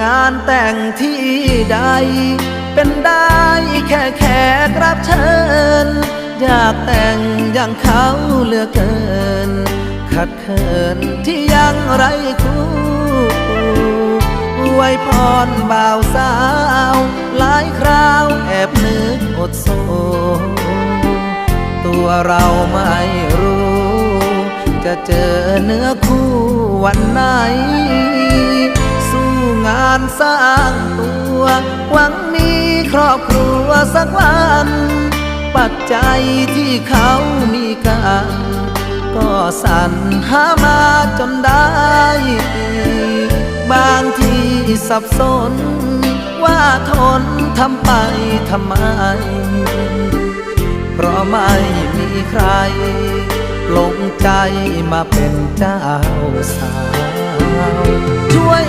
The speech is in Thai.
งานแต่งที่ใด เป็นได้แค่แขกรับเชิญ อยากแต่งอย่างเขาเหลือเกิน ขัดเขินที่ยังไรคู่ไวยพรบ่าวสาว หลายคราวแอบนึกอดโซตัวเราไม่รู้ จะเจอเนื้อคู่วันไหนานสร้างตัว หวังมีครอบครัวสักวัน ปัจจัยที่เขามีกันก็สรรหามาจนได้ บางทีสับสน ว่าทนทำไปทำไม เพราะไม่มีใคร ลงใจมาเป็นเจ้าสาว